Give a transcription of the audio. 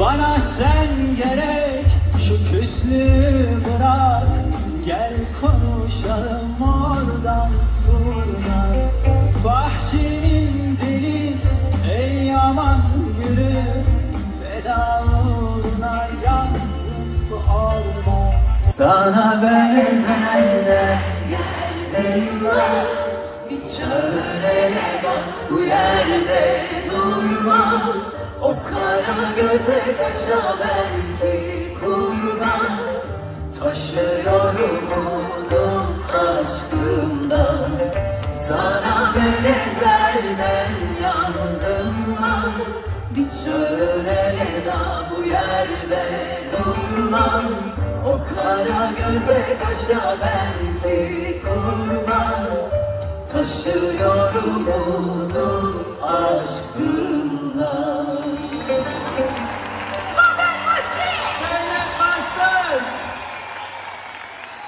Bana sen gerek şu küslüğü bırak. Gel konuşalım oradan buradan. Bahçenin deli ey yaman gülü Feda uğruna yansın bu orman. Sana ben ezelden Geldim var bir çağır hele bak bu yerde durma O kara göze kaşa belki kurban. Taşıyorum umudum aşkımdan Sana ben ezelden yandım var Bir çağır hele da bu yerde durmam. O kara göze kaşa belki kurban. Taşıyorum umudum aşkım